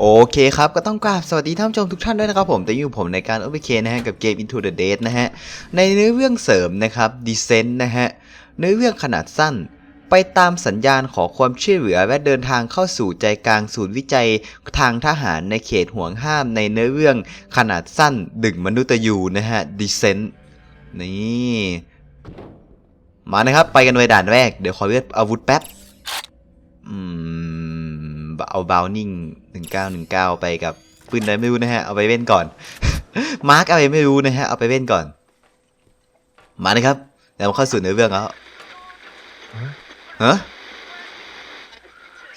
โอเคครับ ก็ต้องกราบสวัสดีท่านผู้ชมทุกท่านด้วยนะครับผมแต่อยู่ผมในการโอเ k เคนะฮะกับเกม Into the Dead นะฮะ ในเนื้อเรื่องเสริมนะครับ Descent นะฮะ เนื้อเรื่องขนาดสั้น ไปตามสัญญาณขอความช่วยเหลือและเดินทางเข้าสู่ใจกลางศูนย์วิจัยทางทหารในเขตห่วงห้ามในเนื้อเรื่องขนาดสั้นดึงมนุษย์ยูนะฮะ Descent นี่มานะครับ ไปกันเลยด่านแรก เดี๋ยวขอเลือกอาวุธแป๊บ อืม เอาบาวนิ่งหนึ่งเก้าหนึ่งเก้าไปกับปืนอะไรไม่รู้นะฮะ เอาไปเว้นก่อน มาร์กอะไรไม่รู้นะฮะ เอาไปเว้นก่อน มาเลยครับ แล้วมาเข้าสู่เนื้อเรื่องแล้วฮะ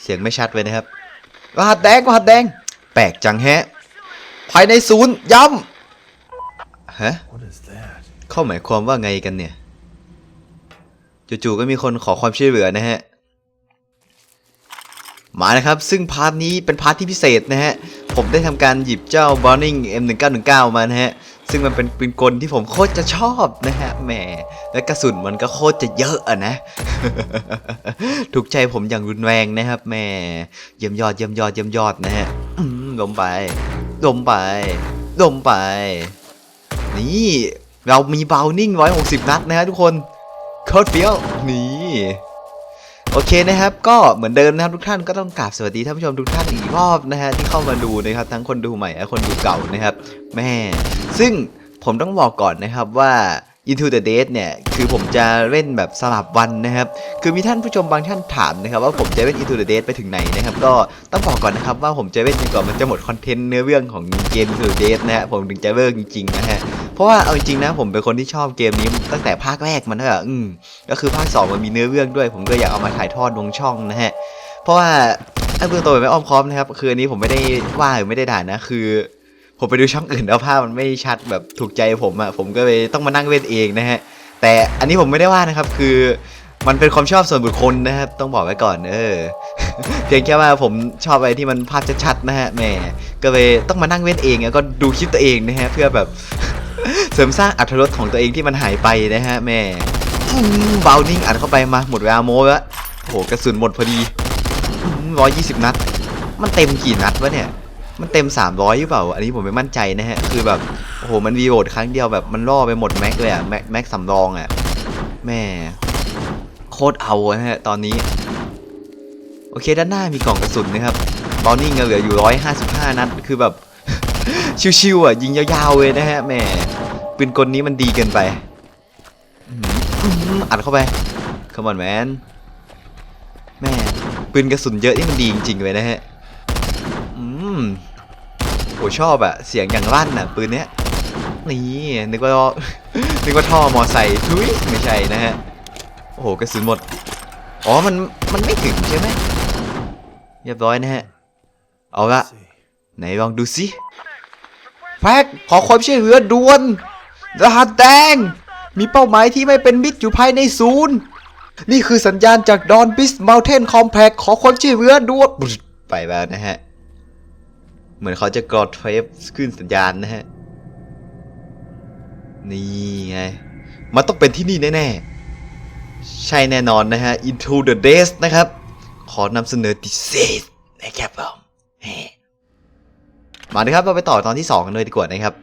เสียงไม่ชัดเลยนะครับรหัสแดงรหัสแดง แปลกจังแฮะ ภายในศูนย์ย้ำฮะ What is that? เข้าหมายความว่าไงกันเนี่ยจู่ๆก็มีคนขอความช่วยเหลือนะฮะ มานะครับ ซึ่งพาร์ทนี้เป็นพาร์ทที่พิเศษนะฮะ ผมได้ทำการหยิบเจ้า Burning M1919 มานะฮะ ซึ่งมันเป็นปืนกลที่ผมโคตรจะชอบนะฮะ แหม และกระสุนมันก็โคตรจะเยอะอะนะ ถูกใจผมอย่างรุนแรงนะครับแหม เยี่ยมยอดเยี่ยมยอดเยี่ยมยอดนะฮะอืมลมไป ลมไป ลมไป นี่ เรามีเบลนิ่ง160 นัดนะฮะทุกคนโคตรเฟี้ยว นี่ โอเคนะครับ ก็เหมือนเดิมนะครับทุกท่านก็ต้องกราบสวัสดีท่านผู้ชมทุกท่านอีกรอบนะฮะที่เข้ามาดูนะครับทั้งคนดูใหม่และคนดูเก่านะครับแม่ซึ่งผมต้องบอกก่อนนะครับว่า Into the Dead เนี่ยคือผมจะเล่นแบบสลับวันนะครับ คือมีท่านผู้ชมบางท่านถามนะครับว่าผมจะเล่น Into the Dead ไปถึงไหนนะครับ ก็ต้องบอกก่อนนะครับว่าผมจะเล่นจนกว่ามันจะหมดคอนเทนต์เนื้อเรื่องของเกม Into the Dead นะฮะผมถึงจะเลิกจริงๆนะฮะ เพราะว่าเอาจริงๆนะผมเป็นคนที่ชอบเกมนี้ตั้งแต่ภาคแรกมันนะอืมก็คือภาค 2 มันมีเนื้อเรื่องด้วย ผมก็อยากเอามาถ่ายทอดลงช่องนะฮะ เพราะว่าไอ้เบื้องต้นไม่อ้อมค้อมนะครับคืออันนี้ผมไม่ได้ว่าหรือไม่ได้ด่านะ คือ ผมไปดูช่องอื่นแล้วภาพมันไม่ชัดแบบถูกใจผมอะผมก็เลยต้องมานั่งเล่นเองนะฮะแต่อันนี้ผมไม่ได้ว่านะครับคือมันเป็นความชอบส่วนบุคคลนะครับ ต้องบอกไว้ก่อนเออ เพียงแค่ว่าผมชอบอะไรที่มันภาพชัดๆนะฮะแหมก็เลยต้องมานั่งเล่นเองแล้วก็ดูคลิปตัวเองนะฮะเพื่อแบบ เสริมสร้างอัตรสของตัวเองที่มันหายไปนะฮะแม่เบลนิ่งอัดเข้าไปมาหมดเวลาโม้แล้วโหกระสุนหมดพอดีร้อยยี่สิบนัด มันเต็มกี่นัดวะเนี่ย มันเต็ม300หรือเปล่า อันนี้ผมไม่มั่นใจนะฮะ คือแบบโอ้โหมันวีโหดครั้งเดียวแบบมันล่อไปหมดแม็กเลยอะแม็กแม็กสำรองอะแม่โคตรเอานะฮะตอนนี้ โอเคด้านหน้ามีกล่องกระสุนนะครับตอนนี้เงเหลืออยู่155นัด คือแบบ ชิวๆอะยิงยาวๆเลยนะฮะแม่ ปืนกลนี้มันดีเกินไปอื้อหืออัดเข้าไป come on man แม่ปืนกระสุนเยอะนี่มันดีจริงๆเลยนะฮะอืมโหชอบอะเสียงอย่างลั่นอะปืนเนี้ยนี่นึกว่านึกว่าท่อมอไซค์ทุยไม่ใช่นะฮะโอ้โหกระสุนหมดอ๋อมันมันไม่ถึงใช่ไหมเรียบร้อยนะฮะเอาละ See. ไหนลองดูสิแฟกขอความช่วยเหลือด่วน รหัสแดง มีเป้าหมายที่ไม่เป็นมิตรอยู่ภายในศูนย์ นี่คือสัญญาณจากดอนบิสมลเทนคอมแพ t ขอความช่วยเหลือด่วนไปแล้วนะฮะ เหมือนเขาจะกรอดเทปขึ้นสัญญาณนะฮะ นี่ไง มันต้องเป็นที่นี่แน่ๆ ใช่แน่นอนนะฮะ Into the Days นะครับ ขอนำเสนอ Disease นะครับผมมาเลยครับ เราไปต่อตอนที่ 2 กันเลยดีกว่านะครับ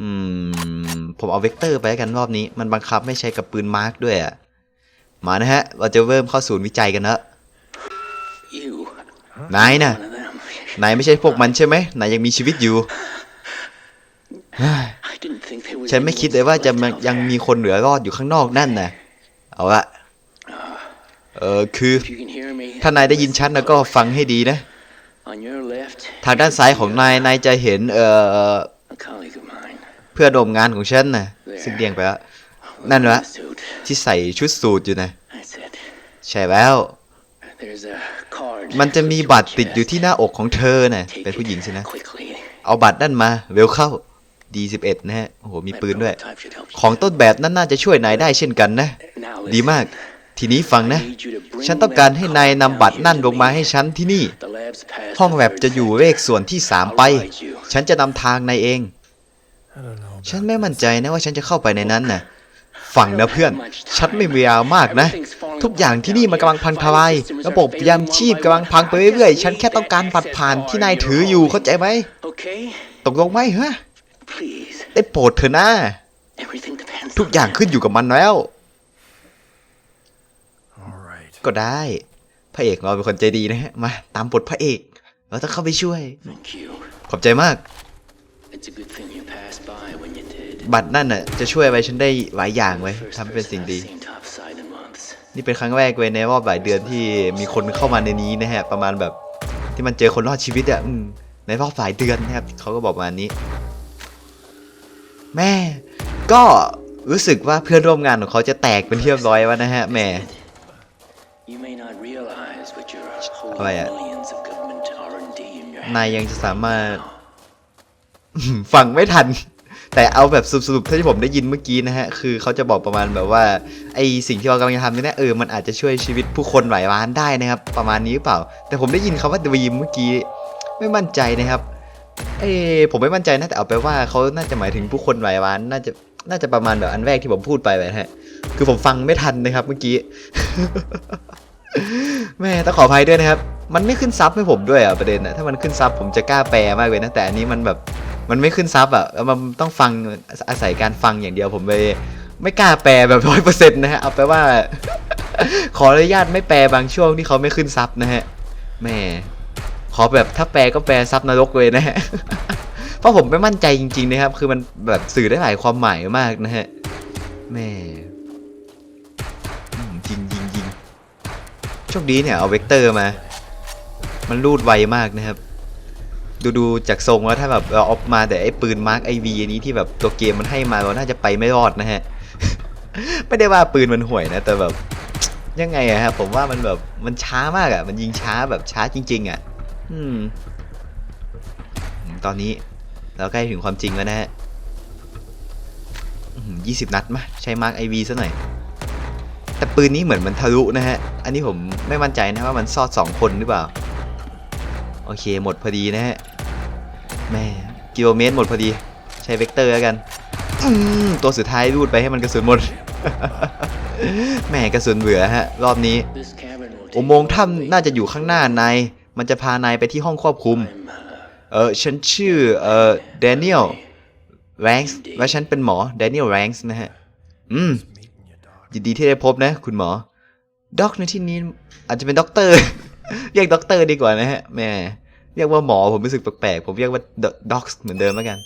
อืม ผมเอาเวกเตอร์ไปแล้วกันรอบนี้ มันบังคับไม่ใช้กับปืนมาร์กด้วยอะมานะฮะ เราจะเริ่มเข้าศูนย์วิจัยกันแล้ว You, นายนะ one of them. นายไม่ใช่พวกมันใช่ไหมนายยังมีชีวิตอยู่ I didn't think there was. ฉันไม่คิดเลยว่าจะมายังมีคนเหลือรอดอยู่ข้างนอกนั่นนะเอาละเออคือ If you can hear me, ถ้านายได้ยินฉันแล้วก็ฟังให้ดีนะ on your left, ทางด้านซ้ายของนาย นายจะเห็นเอ่อ a colleague of mine. เพื่อนร่วมงานของฉันนะซึ่งเดียงไปแล้วนั่นละ Suit. ที่ใส่ชุดสูทอยู่นะ That's it. ใช่แล้ว There's a card. มันจะมีบัตรติดอยู่ chest. ที่หน้าอกของเธอนะ Take เป็นผู้หญิงสิ it นะ quickly. เอาบัตรนั่นมาเร็วเข้า D11 นะฮะโอ้โหมี My ปืนด้วย prototype should help you ของต้นแบบนั้นน่าจะช่วยนายได้เช่นกันนะ Now ดี listen. มาก ทีนี้ฟังนะ I need you to bring ฉันต้องการให้ that นาย card นำบัตร down นั่น here ล to งมา me. ให้ฉันที่นี่ The lab's past ห้อง the แลบ third จะอยู่ sector. เลขส่วนที่สามไป I'll guide you. ฉันจะนำทางนายเอง I don't know. ฉัน about ไม่มั่น this. ใจนะว่าฉันจะเข้าไปในนั้นน่ะฟังนะเพื่อน ฉันไม่มีเวลามากนะ ทุกอย่างที่นี่มันกำลังพังทลาย ระบบยามชีพกำลังพังไปเรื่อยๆ ฉันแค่ต้องการปัดผ่านที่นายถืออยู่เข้าใจไหม Okay? ตกลงไหมฮะ Please. ได้โปรดเถอะนะ Everything depends ทุกอย่างขึ้นอยู่กับมันแล้ว All right. ก็ได้ พระเอกเราเป็นคนใจดีนะฮะ มาตามบทพระเอก เราต้องเข้าไปช่วย Thank you. ขอบใจมาก บัตรนั่นน่ะจะช่วยอะไรฉันได้หลายอย่างไว้ย First ทำให้เป็น person สิ่ง I've ดี seen topside in months. นี่เป็นครั้งแรกเว้ยในรอบหลายเดือนที่มีคนเข้ามาในนี้นะฮะ ประมาณแบบที่มันเจอคนรอดชีวิตอะอืมในรอบหลายเดือนนะครับเขาก็บอกมานี้ แม่ ก็รู้สึกว่าเพื่อนร่วมงานของเขาจะแตกเป็นที่เรียบร้อยแล้วนะฮะแหม่ You may not realize what you're holding Oh, yeah. millions of government R&D in your นาย hand ยังจะสามารถ now. ฟังไม่ทัน แต่เอาแบบสรุปๆที่ผมได้ยินเมื่อกี้นะฮะ คือเขาจะบอกประมาณแบบว่าไอสิ่งที่เรากำลังจะทำนี่นะเออมันอาจจะช่วยชีวิตผู้คนหลายล้านได้นะครับ ประมาณนี้หรือเปล่า แต่ผมได้ยินคำว่าดีมเมื่อกี้ไม่มั่นใจนะครับ เอ้ผมไม่มั่นใจนะแต่เอาไปว่าเขาน่าจะหมายถึงผู้คนหลายล้าน น่าจะน่าจะประมาณแบบอันแรกที่ผมพูดไปไปนะฮะ คือผมฟังไม่ทันนะครับเมื่อกี้ แม่ต้องขออภัยด้วยนะครับ มันไม่ขึ้นซับให้ผมด้วยอะประเด็นอะถ้ามันขึ้นซับผมจะกล้าแปลมากเลยนะแต่อันนี้มันแบบ มันไม่ขึ้นซับอะมันต้องฟังอาศัยการฟังอย่างเดียวผมเลยไม่กล้าแปลแบบร้อยเปอร์เซ็นต์นะฮะเอาไปว่า ขออนุญาตไม่แปลบางช่วงที่เขาไม่ขึ้นซับนะฮะแม่ขอแบบถ้าแปลก็แปลซับนรกเลยนะฮะเพราะผมไม่มั่นใจจริงๆนะครับ คือมันแบบสื่อได้หลายความหมายมากนะฮะแม่ยิงยิงยิงโชคดีเนี่ยเอาเวกเตอร์มา มันรูดไวมากนะครับ ดูดูจากทรงแล้วถ้าแบบเราออกมาแต่ไอ้ปืนมาร์กไอวีนี้ที่แบบตัวเกมมันให้มาเราน่าจะไปไม่รอดนะฮะ ไม่ได้ว่าปืนมันห่วยนะ แต่แบบยังไงอะฮะผมว่ามันแบบมันช้ามากอะมันยิงช้าแบบช้าจริง ๆอะอืม ตอนนี้เราใกล้ถึงความจริงแล้วนะฮะยี่สิบนัดมาใช้มาร์กไอวีซะหน่อยแต่ปืนนี้เหมือนมันทะลุนะฮะ อันนี้ผมไม่มั่นใจนะว่ามันซอดสองคนหรือเปล่า โอเคหมดพอดีนะฮะแม่กิโลเมตรหมดพอดีใช้เวกเตอร์แล้วกันตัวสุดท้ายรูดไปให้มันกระสุนหมด แม่กระสุนเบื่อฮะ รอบนี้ อุโมงค์ถ้ำน่าจะอยู่ข้างหน้านายมันจะพานายไปที่ห้องควบคุม เออฉันชื่อเออแดเนียลแรงส์และฉันเป็นหมอแดเนียลแรงส์นะฮะ อืมยินดีที่ได้พบนะ คุณหมอด็อกในที่นี้อาจจะเป็นด็อกเตอร์ เรียกด็อกเตอร์ดีกว่านะฮะแม่เรียกว่าหมอผมรู้สึกแปลกๆ ผมเรียกว่าด็อกเหมือนเดิมแล้วกัน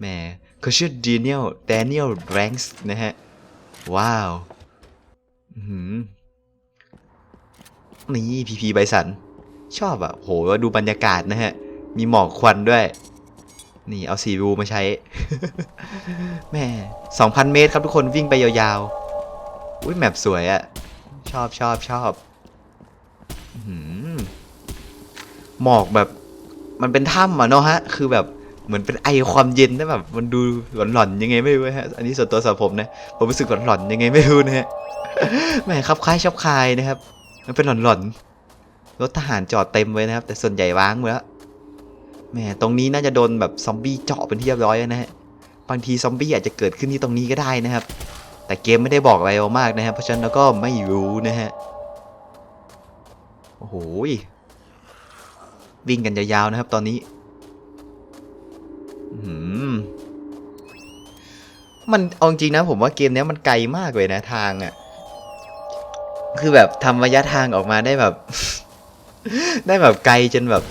แม่เขาชื่อด a เนียลแดเนียลแรงส์นะฮะ ว้าวนี่พีพีไบสัน ชอบอะโหดูบรรยากาศนะฮะ มีหมอกควันด้วย นี่เอาสีรูมาใช้ แม่สองพันเมตรครับทุกคนวิ่งไปยาวๆ อุ้ยแมปสวยอะชอบชอบชอบอื้อ หมอกแบบมันเป็นถ้ำอะเนาะฮะ คือแบบเหมือนเป็นไอความเย็นนะแบบมันดูหลอนๆยังไงไม่รู้ฮะ อันนี้ส่วนตัวสำหรับผมนะ ผมรู้สึกหลอนๆยังไงไม่รู้นะฮะแหมครับคล้ายชอบคายนะครับ มันเป็นหลอนๆ รถทหารจอดเต็มไว้นะครับ แต่ส่วนใหญ่ว้างหมดแล้ว แหมตรงนี้น่าจะโดนแบบซอมบี้เจาะเป็นที่เรียบร้อยแล้วนะฮะ บางทีซอมบี้อาจจะเกิดขึ้นที่ตรงนี้ก็ได้นะครับ แต่เกมไม่ได้บอกอะไรเรามากนะครับ เพราะฉะนั้นเราก็ไม่รู้นะฮะ โอ้โห วิ่งกันยาวๆนะครับตอนนี้มันเอาจริงนะผมว่าเกมเนี้ยมันไกลมากเลยนะทางอะ่ะ คือแบบทำระยะทางออกมาได้แบบ ได้แบบไกลจนแบบ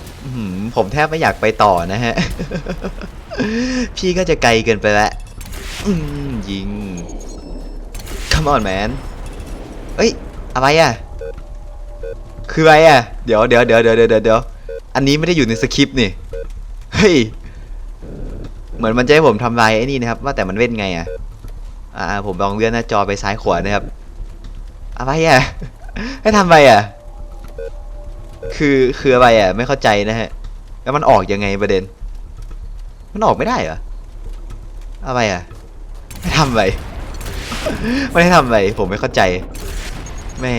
ผมแทบไม่อยากไปต่อนะฮะ พี่ก็จะไกลเกินไปแล้วยิง come on man เอ้ย อะไรอะ คืออะไรอะ เดี๋ยวเดี๋ยวเดี๋ยวเดี๋ยวเดี๋ยวเดี๋ยว อันนี้ไม่ได้อยู่ในสคริปต์นี่ เฮ้ย เหมือนมันจะให้ผมทำลายไอ้นี่นะครับ ว่าแต่มันเว้นไงอะ อ่า ผมลองเลื่อนหน้าจอไปซ้ายขวานะครับ อะไรอะ ให้ทำไรอะ คือ คืออะไรอะ ไม่เข้าใจนะฮะ แล้วมันออกยังไงประเด็น มันออกไม่ได้เหรอ อะไรอะไม่ทำไรไม่ได้ทำอะไรผมไม่เข้าใจ แม่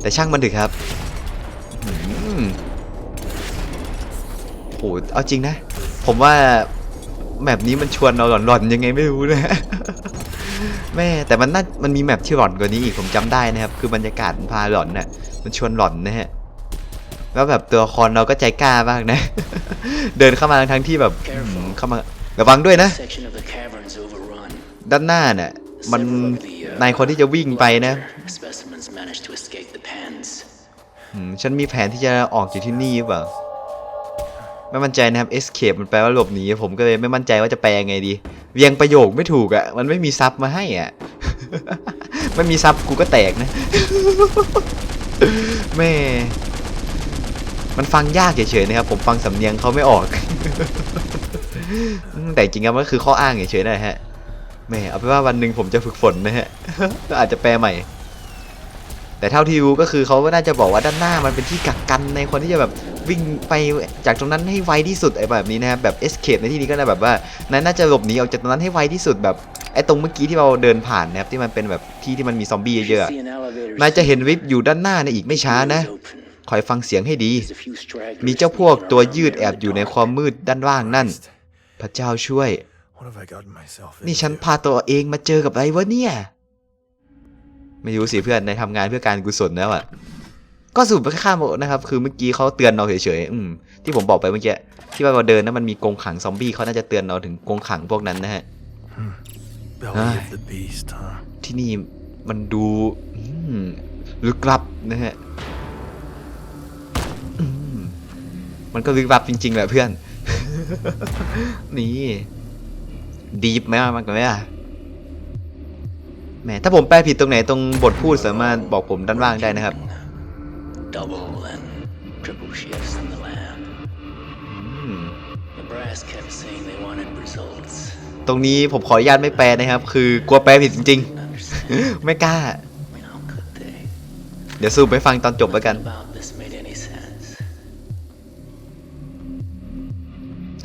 แต่ช่างมันถอะครับ หเอาจริงนะ ผมว่าแบบนี้มันชวนเราหลอนๆยังไงไม่รู้นะแม่แต่มันน่ามันมีแมปที่หลอนกว่านี้อีกผมจำได้นะครับ คือบรรยากาศมันพาหลอนน่ะมันชวนหลอนนะฮะแล้วแบบตัวละครเราก็ใจกล้ามากนะ เดินเข้ามาทั้งๆที่แบบอืมเข้ามาระวังด้วยนะ Section of the caverns overrun. ด้านหน้าเนี่ยมัน Several of the, uh, นายคนที่จะวิ่งไปนะ Specimens managed to escape the pens. อืมฉันมีแผนที่จะออกจากที่นี่หรือเปล่า ไม่มั่นใจนะครับ escape มันแปลว่าหลบหนีผมก็เลยไม่มั่นใจว่าจะแปลยังไงดี เรียงประโยคไม่ถูกอะ่ะ มันไม่มีซับมาให้อะ่ะ ไม่มีซับกูก็แตกนะ แม่ มันฟังยากเฉยๆนะครับ ผมฟังสำเนียงเขาไม่ออก แต่จริงๆมันก็คือข้ออ้างเฉยๆนั่นแหละฮะ แม่เอาเป็นว่าวันหนึ่งผมจะฝึกฝนนะฮะ ก็อาจจะแปลใหม่แต่เท่าที่รู้ก็คือเขาก็น่าจะบอกว่าด้านหน้ามันเป็นที่กักกันในคนที่จะแบบ วิ่งไปจากตรงนั้นให้ไวที่สุดไอ้แบบนี้นะครับแบบ escape ในที่นี้ก็แบบว่านายน่าจะหลบหนีออกจากตรงนั้นให้ไวที่สุดแบบไอ้ตรงเมื่อกี้ที่เราเดินผ่านนะครับที่มันเป็นแบบที่ที่มันมีซอมบี้เยอะๆนายจะเห็นวิบอยู่ด้านหน้าในอีกไม่ช้านะคอยฟังเสียงให้ดี มีเจ้าพวกตัวยืดแอบอยู่ในความมืดด้านล่างนั่น พระเจ้าช่วย นี่ฉันพาตัวเองมาเจอกับอะไรวะเนี่ย ไม่รู้สิเพื่อนในทำงานเพื่อการกุศลแล้วอะ ก็สรุปไปข้ามนะครับคือเมื่อกี้เขาเตือนเราเฉยๆอืมที่ผมบอกไปเมื่อกี้ที่ว่าเราเดินนั้นมันมีกรงขังซอมบี้เขาน่าจะเตือนเราถึงกรงขังพวกนั้นนะฮะ Belly Aye. of the beast, huh? ที่นี่มันดูอืมลึกลับนะฮะอืมมันก็ลึกลับจริงๆแหละเพื่อน นี่ดีฟไหมวะมันกันไหมอะแหมถ้าผมแปลผิดตรงไหนตรงบทพูดสามารถบอกผมด้านล่างได้นะครับ Double and triple shifts in the lab. อืม The brass kept saying they wanted results. ตรงนี้ผมขออนุญาตไม่แปลนะครับ คือกลัวแปลผิดจริง Understand? ๆไม่กล้า I mean, how could they? เดี๋ยวซูมไปฟังตอนจบแล้วกัน Nothing about this made any sense.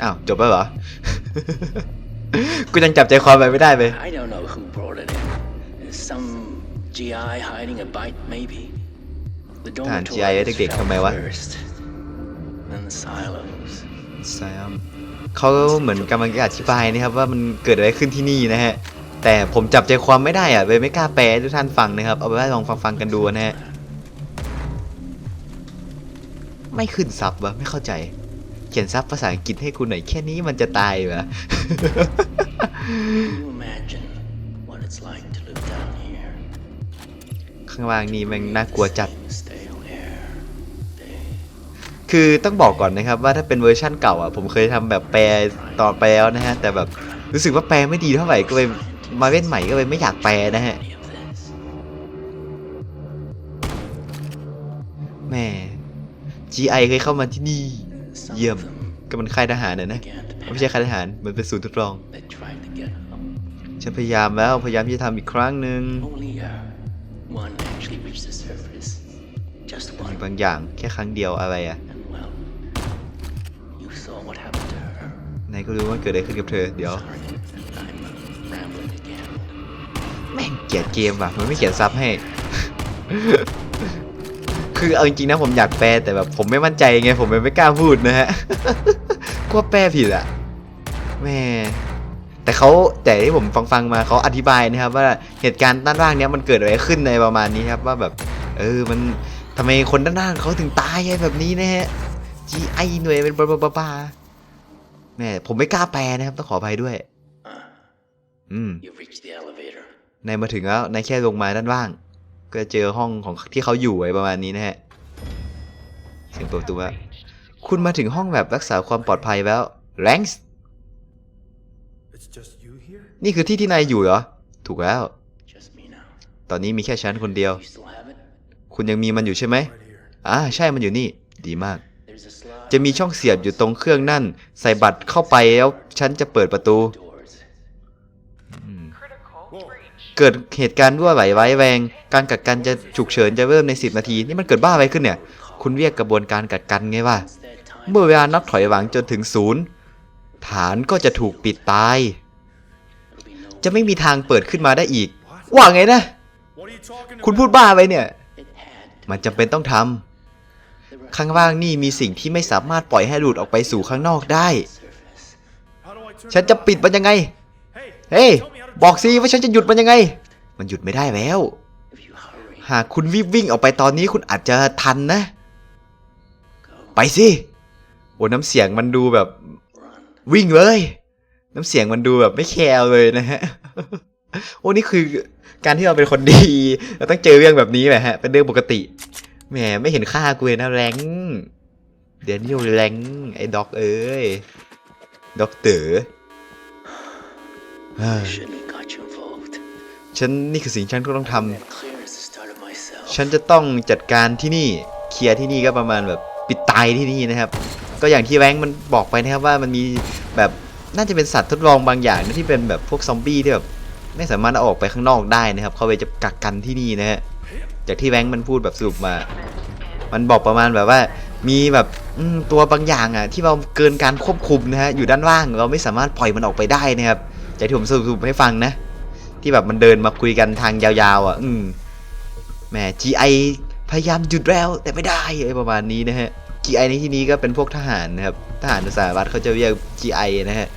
อ้าว จบแล้วเหรอ กูยังจับใจความไปไม่ได้เลย I don't know who brought it in. Is Some GI hiding a bite, maybe. The ทหาร dormitory GI ไว้ was เด็กๆ felt ทำไมวะ first. Then the silos. แซมเขาเหมือนกำลังจะอธิบายนะครับว่ามันเกิดอะไรขึ้นที่นี่นะฮะ แต่ผมจับใจความไม่ได้อะเลยไม่กล้าแปลให้ทุกท่านฟังนะครับ เอาไปว่าลองฟังฟังๆกันดูนะฮะ ไม่ขึ้นซับวะไม่เข้าใจ เขียนซับภาษาอังกฤษให้คุณหน่อยแค่นี้มันจะตายวะ Can you imagine what it's like to live down here? ข้างล่างนี่แม่งน่ากลัวจัด Stale air. They คือต้องบอกก่อนนะครับว่าถ้าเป็นเวอร์ชั่นเก่าอะผมเคยทำแบบแปลต่อไปแล้วนะฮะแต่แบบรู้สึกว่าแปลไม่ดีเท่าไหร่ก็เลยมาเล่นใหม่ก็เลยไม่อยากแปลนะฮะ any of this. แหม่ GI เคยเข้ามาที่นี่ Some เยี่ยม of them ก็มันค่ายทหารนะนะ began to ไม่ใช่ panic. ค่ายทหารมันเป็นศูนย์ทดลอง They tried to get up. ฉันพยายามแล้วพยายามที่จะทำอีกครั้งหนึ่ง Only uh, one actually reached the surface. Just มี one. บางอย่างแค่ครั้งเดียวอะไรอะ นายก็รู้ว่าเกิดอะไรขึ้นกับเธอ เดี๋ยว แม่งเกียดเกมว่ะ มันไม่เขียนซับให้ คือเอาจริงๆนะผมอยากแปลแต่แบบผมไม่มั่นใจไง ผมเลยไม่กล้าพูดนะฮะ กลัวแปลผิดอะแม่แต่เขาแต่ที่ผมฟังฟังๆมาเขาอธิบายนะครับ ว่าเหตุการณ์ด้านล่างเนี้ยมันเกิดอะไรขึ้นในประมาณนี้ครับว่าแบบ เออมันทำไมคนด้านล่างเขาถึงตายไอ้แบบนี้นะฮะ GI หน่วยเป็นบลาบลาบลา แม่ผมไม่กล้าแปลนะครับ ต้องขออภัยด้วย Uh, อืม you've reached the elevator. นายมาถึงแล้วนายแค่ลงมาด้านล่าง ก็เจอห้องของที่เขาอยู่ไว้ประมาณนี้นะฮะเสียงเปิดประตูแล้วคุณมาถึงห้องแบบรักษาความปลอดภัยแล้วแรงส์ It's just you here? นี่คือที่ที่นายอยู่เหรอ ถูกแล้ว Just me now. ตอนนี้มีแค่ฉันคนเดียว You still have it? คุณยังมีมันอยู่ใช่ไหม Right here. อ่าใช่มันอยู่นี่ ดีมาก There's a slot. จะมีช่องเสียบอยู่ตรงเครื่องนั่น ใส่บัตรเข้าไปแล้วฉันจะเปิดประตู เกิดเหตุการณ์รั่วไหลไว้แวงการกักกันจะฉุกเฉินจะเริ่มใน 10 นาที นี่มันเกิดบ้าอะไรขึ้นเนี่ย คุณเรียกกระบวนการกักกันไงวะเมื่อเวลานับถอยหลังจนถึงศูนย์ฐานก็จะถูกปิดตาย จะไม่มีทางเปิดขึ้นมาได้อีก ว่าไงนะ คุณพูดบ้าไปเนี่ย มันจำเป็นต้องทำ ข้างล่างนี่มีสิ่งที่ไม่สามารถปล่อยให้หลุดออกไปสู่ข้างนอกได้ surface. How do I turn ฉันจะปิดมันยังไง Hey, เฮ้ย บอกสิว่าฉันจะหยุดมันยังไง มันหยุดไม่ได้แล้ว If you hurry, หากคุณวิ่งวิ่งออกไปตอนนี้คุณอาจจะทันนะ go, ไปสิ โอ้น้ำเสียงมันดูแบบ run. วิ่งเลย น้ำเสียงมันดูแบบไม่แคร์เลยนะฮะ โอ้นี่คือการที่เราเป็นคนดี เราต้องเจอเรื่องแบบนี้แหละฮะ เป็นเรื่องปกติ แหมไม่เห็นค่ากูเลยนะแรงเดี๋ยวนี้แรงไอ้ด็อกเอ้ยด็อกเต๋อเฮ้ย Shouldn't have got you involved. ฉันนี่คือสิ่งที่ฉันก็ต้องทำ That clear is the start of myself. ฉันจะต้องจัดการที่นี่เคลียร์ที่นี่ก็ประมาณแบบปิดตายที่นี่นะครับ ก็อย่างที่แรงค์มันบอกไปนะครับว่ามันมีแบบน่าจะเป็นสัตว์ทดลองบางอย่างนะที่เป็นแบบพวกซอมบี้ที่แบบไม่สามารถเอาออกไปข้างนอกได้นะครับ เขาไปจะกักกันที่นี่นะฮะ จากที่แบงค์มันพูดแบบสรุปมา มันบอกประมาณแบบว่า มีแบบตัวบางอย่างอะ ที่เราเกินการควบคุมนะฮะอยู่ด้านล่างเราไม่สามารถปล่อยมันออกไปได้นะครับจากที่ผมสรุปให้ฟังนะ ที่แบบมันเดินมาคุยกันทางยาวๆอะ อืมแหม GI พยายามหยุดแล้วแต่ไม่ได้อะไรประมาณนี้นะฮะ GI ในที่นี้ก็เป็นพวกทหารนะครับทหารสหรัฐเขาจะเรียก GI นะฮะ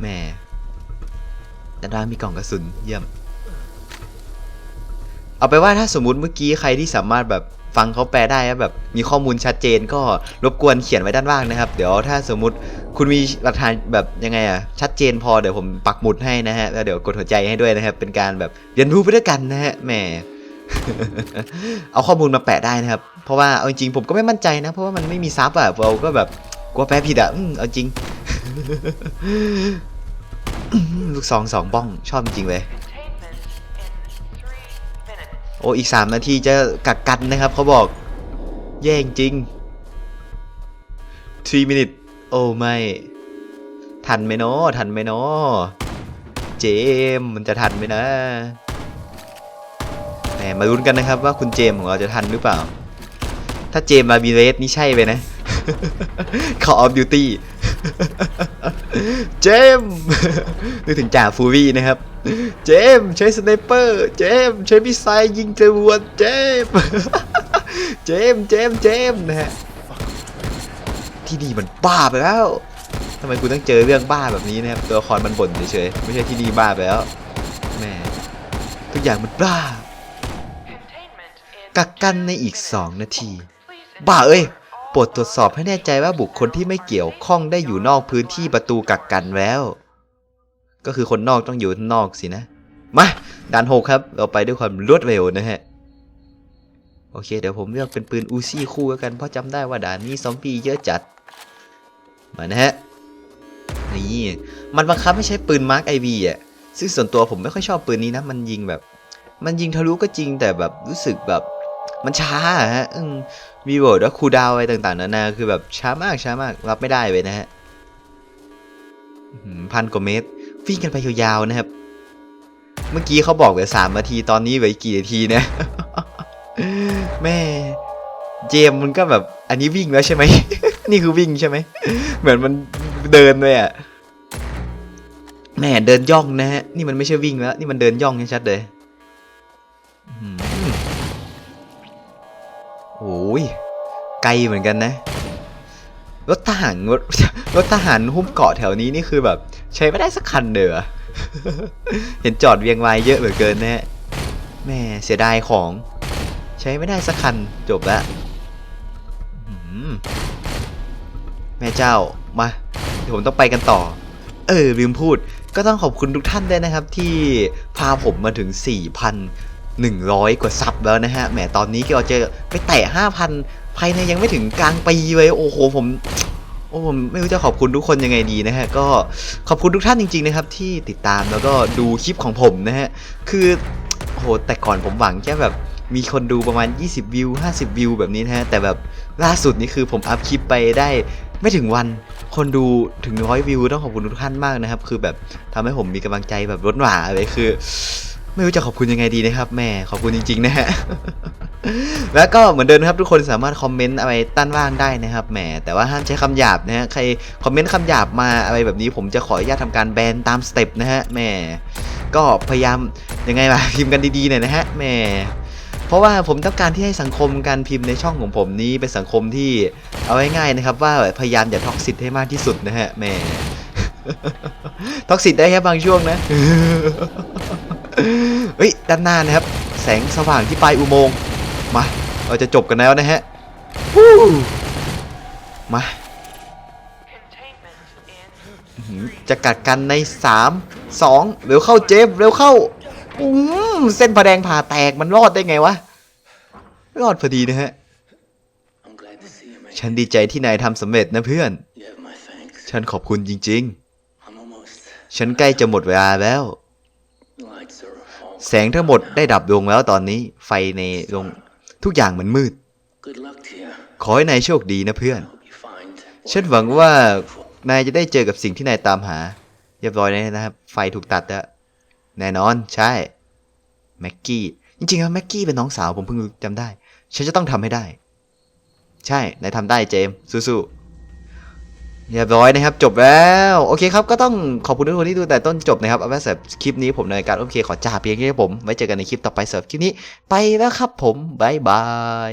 แหม่ด้านมีกล่องกระสุนเยี่ยม เอาไปว่าถ้าสมมติเมื่อกี้ใครที่สามารถแบบฟังเขาแปลได้แบบมีข้อมูลชัดเจนก็รบกวนเขียนไว้ด้านล่างนะครับ เดี๋ยวถ้าสมมติคุณมีหลักฐานแบบยังไงอะชัดเจนพอเดี๋ยวผมปักหมุดให้นะฮะแล้วเดี๋ยวกดหัวใจให้ด้วยนะครับ เป็นการแบบเรียนรู้ไปด้วยกันนะฮะแหมเอาข้อมูลมาแปะได้นะครับ เพราะว่าเอาจริงผมก็ไม่มั่นใจนะ เพราะว่ามันไม่มีซับอะเราก็แบบกลัวแปลผิดอะอเอาจริง ลูกซองสองบ้องชอบจริงเลย โอ้อีกสามนาทีจะกักกันนะครับเขาบอกแย่งจริง3 minutes โอ้ไม่ ทันไหมเนาะทันไหมเนาะเจมมันจะทันไหมนะแหมมาลุ้นกันนะครับว่าคุณเจมของเราจะทันหรือเปล่า ถ้าเจมมาบีเรสนี่ใช่ไปนะ Call of Duty เจมนึกถึงจ่าฟูวี่นะครับ เจมส์ใช้สไนเปอร์ เจมส์ใช้มิสไซล์ยิงจรวดเจมเจมส์เจมส์เจมส์นะฮะที่นี่มันบ้าไปแล้วทำไมคุณต้องเจอเรื่องบ้าแบบนี้นะครับตัวละครมันบ่นเฉยๆไม่ใช่ที่นี่บ้าไปแล้วแหม่ทุกอย่างมันบ้ากักกันในอีก 2 นาที บ้าเอ้ยโปรดตรวจสอบให้แน่ใจว่าบุคคลที่ไม่เกี่ยวข้องได้อยู่นอกพื้นที่ประตูกักกันแล้ว ก็คือคนนอกต้องอยู่ข้างนอกสินะ มาด่านหกครับ เราไปด้วยความรวดเร็วนะฮะ โอเค เดี๋ยวผมเลือกเป็นปืนอูซี่คู่แล้วกัน เพราะจำได้ว่าด่านนี้ซอมบี้เยอะจัด มานะฮะ นี่ มันบังคับให้ใช้ปืนมาร์กไอวีอะ ซึ่งส่วนตัวผมไม่ค่อยชอบปืนนี้นะ มันยิงแบบ มันยิงทะลุก็จริงแต่แบบรู้สึกแบบมันช้าฮะมีโหวตว่าคูดาวอะไรต่างๆนานาคือแบบช้ามากช้ามากรับไม่ได้เลยนะฮะพันกว่าเมตร วิ่งกันไปยาวๆนะครับ เมื่อกี้เขาบอกเหลือสามนาทีตอนนี้เหลือกี่นาทีเนี่ยแม่เจมมันก็แบบ อันนี้วิ่งแล้วใช่ไหม นี่คือวิ่งใช่ไหม เหมือนมันเดินเลยอะแม่เดินย่องนะฮะ นี่มันไม่ใช่วิ่งแล้ว นี่มันเดินย่องชัดเลยโอ้ยไกลเหมือนกันนะ รถทหารรถรถทหารหุ้มเกาะแถวนี้นี่คือแบบ ใช้ไม่ได้สักคันเด้อเห็นจอดเวียงรายเยอะเหลือเกินนะฮะแม่เสียดายของ ใช้ไม่ได้สักคันจบล้วอื้อหือแม่เจ้ามาเดี๋ยวผมต้องไปกันต่อ เออลืมพูด ก็ต้องขอบคุณทุกท่านด้วยนะครับ ที่พาผมมาถึง 4,100 กว่าซับแล้วนะฮะแหมตอนนี้ก็จะไปแตะ 5,000 ภายในยังไม่ถึงกลางปีเลยโอ้โหผม โอ้ผมไม่รู้จะขอบคุณทุกคนยังไงดีนะฮะ ก็ขอบคุณทุกท่านจริง ๆ นะครับ ที่ติดตามแล้วก็ดูคลิปของผมนะฮะ คือโหแต่ก่อนผมหวังแค่แบบมีคนดูประมาณ 20 วิว 50 วิวแบบนี้นะฮะ แต่แบบล่าสุดนี่คือผมอัพคลิปไปได้ไม่ถึงวันคนดูถึงร้อยวิวต้องขอบคุณทุกท่านมากนะครับ คือแบบทำให้ผมมีกำลังใจแบบล้นหลาเลยคือ ไม่รู้จะขอบคุณยังไงดีนะครับแม่ขอบคุณจริงๆนะฮะแล้วก็เหมือนเดิมนะครับทุกคนสามารถคอมเมนต์อะไรด้านล่างได้นะครับแหมแต่ว่าห้ามใช้คำหยาบนะฮะใครคอมเมนต์คำหยาบมาอะไรแบบนี้ผมจะขออนุญาตทำการแบนตามสเต็ปนะฮะแหมก็พยายามยังไงล่ะพิมพ์กันดีๆหน่อยนะฮะแหมเพราะว่าผมต้องการที่ให้สังคมการพิมพ์ในช่องของผมนี้เป็นสังคมที่เอาง่ายๆนะครับ ว่าพยายามอย่าท็อกซิตให้มากที่สุดนะฮะแหมท็อกซิตได้แค่บางช่วงนะ ฮ้ยด้านหน้านะครับ แสงสว่างที่ปลายอุโมงค์มาเราจะจบกันแล้วนะฮะวู้มาจะกัดกันใน 3 2 เร็วเข้าเจฟเร็วเข้าอืมเส้นผาแดงผ่าแตกมันรอดได้ไงวะ รอดพอดีนะฮะ ฉันดีใจที่นายทำสำเร็จนะเพื่อน ฉันขอบคุณจริง ๆ ฉันใกล้จะหมดเวลาแล้ว แสงทั้งหมดได้ดับลงแล้วตอนนี้ ไฟในโรงทุกอย่างมันมืด Good luck to you. ขอให้นายโชคดีนะเพื่อน Hope you find. ฉันหวังว่านายจะได้เจอกับสิ่งที่นายตามหา เรียบร้อยแล้วนะครับ ไฟถูกตัดแล้วแน่นอนใช่แม็กกี้จริงๆแล้วแม็กกี้เป็นน้องสาวผมเพิ่งรู้จำได้ ฉันจะต้องทำให้ได้ ใช่นายทำได้เจมส์สู้ๆ เรียบร้อยนะครับ จบแล้ว โอเคครับ ก็ต้องขอบคุณทุกคนที่ดูแต่ต้นจบนะครับ เอาไว้สำหรับคลิปนี้ผมในการโอเคขอจ่าเพียงแค่ผม ไว้เจอกันในคลิปต่อไปสำหรับคลิปนี้ ไปแล้วครับผม บ๊ายบาย